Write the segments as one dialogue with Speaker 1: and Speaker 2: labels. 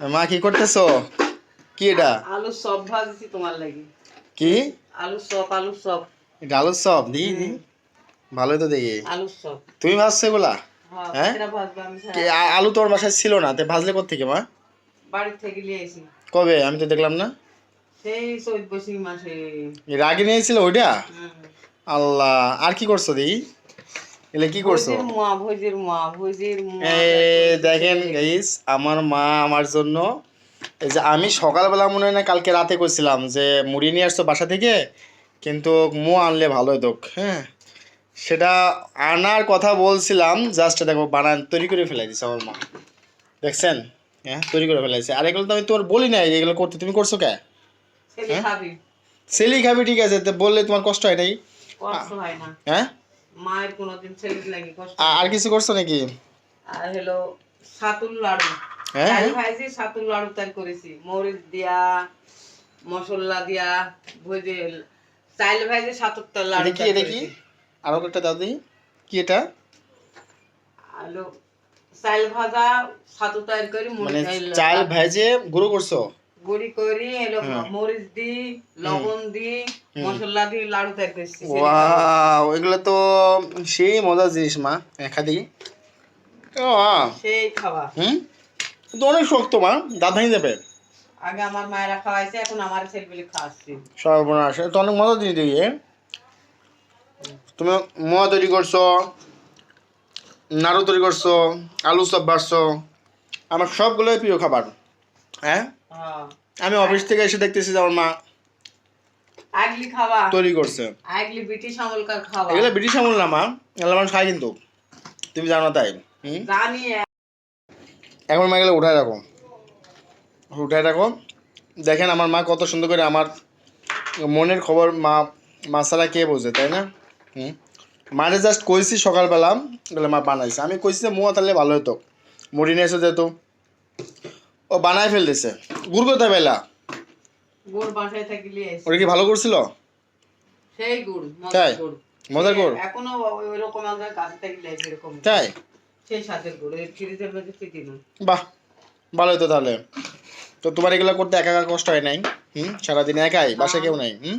Speaker 1: মা কি করতেছো? কি এটা?
Speaker 2: আলু সব ভাজছি তোমার লাগি।
Speaker 1: কি?
Speaker 2: আলু সব আলু সব।
Speaker 1: এটা আলুর সব? দি দি ভালোই তো দেখি।
Speaker 2: আলু সব।
Speaker 1: তুমি ভাজছো এগুলা?
Speaker 2: হ্যাঁ
Speaker 1: হ্যাঁ?
Speaker 2: এটা ভাজবো আমি
Speaker 1: কি, আলু তোর বাসায় ছিল না তে ভাজলে কোথেকে মা?
Speaker 2: বাড়ি থেকে নিয়ে এসি
Speaker 1: কবে? আমি তো দেখলাম না।
Speaker 2: সেই চৈত বৈশাখ মাসে।
Speaker 1: এর আগে নিয়েছিল ওইটা? আল্লাহ আর কি করছ দি এলে কি করছ?
Speaker 2: মোয়া ভোজের মোয়া ভোজের
Speaker 1: এই দেখেন গাইস আমার মা আমার জন্য এই যে আমি সকালবেলা মনে হয় না কালকে রাতে করছিলাম যে মুড়ি নিয়ে আসছো বাসা থেকে কিন্তু মো আনলে ভালো হতো হ্যাঁ? সেটা আনার কথা বলছিলাম জাস্ট দেখো বানান তৈরি করে ফেলাই দিছে আমার মা। দেখছেন? হ্যাঁ তৈরি করে ফেলাইছে। আর এগুলো তো আমি তোর বলি নাই এগুলো করতে তুমি করছ কে? সেলি খাবি। ঠিক আছে তো বললে তোমার কষ্ট হয় নাই?
Speaker 2: হয়
Speaker 1: হ্যাঁ?
Speaker 2: মায়ের কোনোদিন ছেলে লাগে কষ্ট
Speaker 1: আর কিছু করছ নাকি?
Speaker 2: আর হলো সাতুল লাড়ু।
Speaker 1: হ্যাঁ
Speaker 2: ভাইজি সাতুল লাড়ু তৈরি করেছি। মরিচ দিয়া মশলা দিয়া ভেজে চাল ভাইজি সাতুর তল লাড়ু
Speaker 1: কি
Speaker 2: করেছি।
Speaker 1: আরও একটা দাদি কি এটা?
Speaker 2: আলু চাল ভাজা সাতু তৈরি করি
Speaker 1: মানে চাল ভেজে গুঁড়ো করছ?
Speaker 2: গুড়ি করি এলো
Speaker 1: হ্যাঁ।
Speaker 2: মরিচ দি লবণ দি মশলা দি লাড়ু তৈরি করছি
Speaker 1: ওয়াও এগুলো তো সেই মজার জিনিস মা। দেখা দিই
Speaker 2: সেই খাওয়া
Speaker 1: হুম? তো অনেক শক্ত মা। দাঁত ভেঙে যাবে।
Speaker 2: আগে আমার মায়েরা খাওয়াইছে এখন আমার ছেলেগুলি খাওয়াচ্ছি।
Speaker 1: সর্বনাশ। তো অনেক মজা দেখি এ। তুমি মোয়া তৈরি করছ নাড়ু তৈরি করছ আলু চপ বাড়ছো আমার সবগুলোই প্রিয় খাবার। হ্যাঁ? আমি অফিস থেকে এসে দেখতেছি যে আমার মা
Speaker 2: আগলি খাওয়া।
Speaker 1: তৈরি করছে।
Speaker 2: আগলি ব্রিটিশ আমলকার খাওয়া।
Speaker 1: এগুলো ব্রিটিশ আমল না মা। এগুলো মানুষ খায় কিন্তু। তুমি জানো তাই।
Speaker 2: জানি।
Speaker 1: এখন মা গেলে উঠায় রাখো। উঠায় রাখো। দেখেন আমার মা কত সুন্দর করে আমার মনের খবর মা মাসালা কে বোঝে তাই না? হুম? মারে জাস্ট কইছি সকালবেলা বলে মা বানাইছে। আমি কইছি যে মুয়া তাহলে ভালো হতো মুড়ি নিয়ে এসে যেত। ও বানাই ফেল দিছে গুড় কোথায় পেলা
Speaker 2: গুড় বাসায় থেকে নিয়ে এসে।
Speaker 1: ওটা কি ভালো করছিল
Speaker 2: সেই গুড়
Speaker 1: তাই?
Speaker 2: মজার গুড়? এখনও ওই রকম আমাদের কাছ থেকে নিয়ে এরকম।
Speaker 1: তাই?
Speaker 2: সেই সাথের গুড় এই ফ্রিজের মধ্যে ফিটি না
Speaker 1: বাহ ভালো তো তাহলে। তো তোমার এগুলো করতে একা একা কষ্ট হয় নাই? হুম? সারাদিন একাই? বাসায় কেউ নাই? হুম?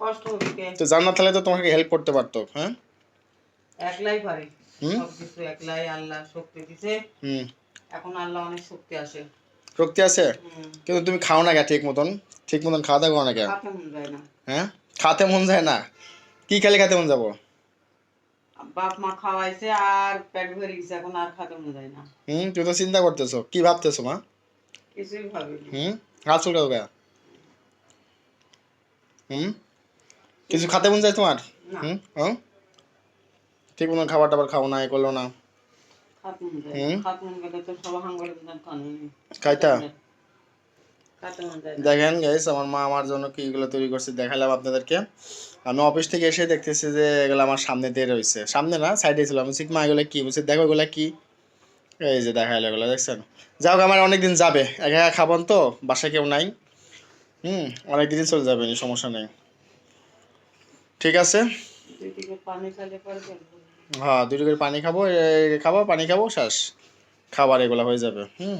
Speaker 2: কষ্ট হবে
Speaker 1: তো জান্নাত তাহলে তো তোমাকে হেল্প করতে পারতো হ্যাঁ?
Speaker 2: একলাই পারে।
Speaker 1: হুম?
Speaker 2: সব কিছু একলাই আল্লাহ শক্তি দিছে।
Speaker 1: হুম।
Speaker 2: এখন আল্লাহ অনেক শক্তি আসে।
Speaker 1: শক্তি আছে? কিন্তু তুমি খাও না কে ঠিক মতন? ঠিক মতন খাওয়া দাওয়া করো না কে?
Speaker 2: খাতে মন যায় না।
Speaker 1: হ্যাঁ? খাতে মন যায় না? কি খেলে খেতে মন যাব?
Speaker 2: বাপ মা খাওয়াইছে আর পেট ভরে গেছে এখন আর খাতে মন যায় না।
Speaker 1: হুম তুমি তো চিন্তা করতেছো। কি ভাবতেছো মা?
Speaker 2: কিছুই ভাবিনি।
Speaker 1: হুম? হাত চুলকাও কে হুম? কিছু খাতে মন যায় তোমার? হুম? ঠিক মতন খাবার টাবার খাও না এ করল না।
Speaker 2: না।
Speaker 1: দেখেন গাইস আমার মা আমার জন্য কি এগুলো তৈরি করছে দেখালাম আপনাদেরকে। আমি অফিস থেকে এসে দেখতেছি যে এগুলো আমার সামনে দিয়ে রয়েছে। সামনে না সাইডে ছিল। আমি শিখ মা এগুলো কি? বলছি দেখো এগুলো কি? এই যে দেখাইলো এগুলো দেখছেন? যাও আমার অনেক দিন যাবে। একা একা খাবেন তো বাসায় কেউ নাই। হুম অনেক দিন চলে যাবে সমস্যা নেই। ঠিক আছে? হ্যাঁ দুটো করে পানি খাব খাব পানি খাব শ্বাস খাবার এগুলো হয়ে যাবে হুম।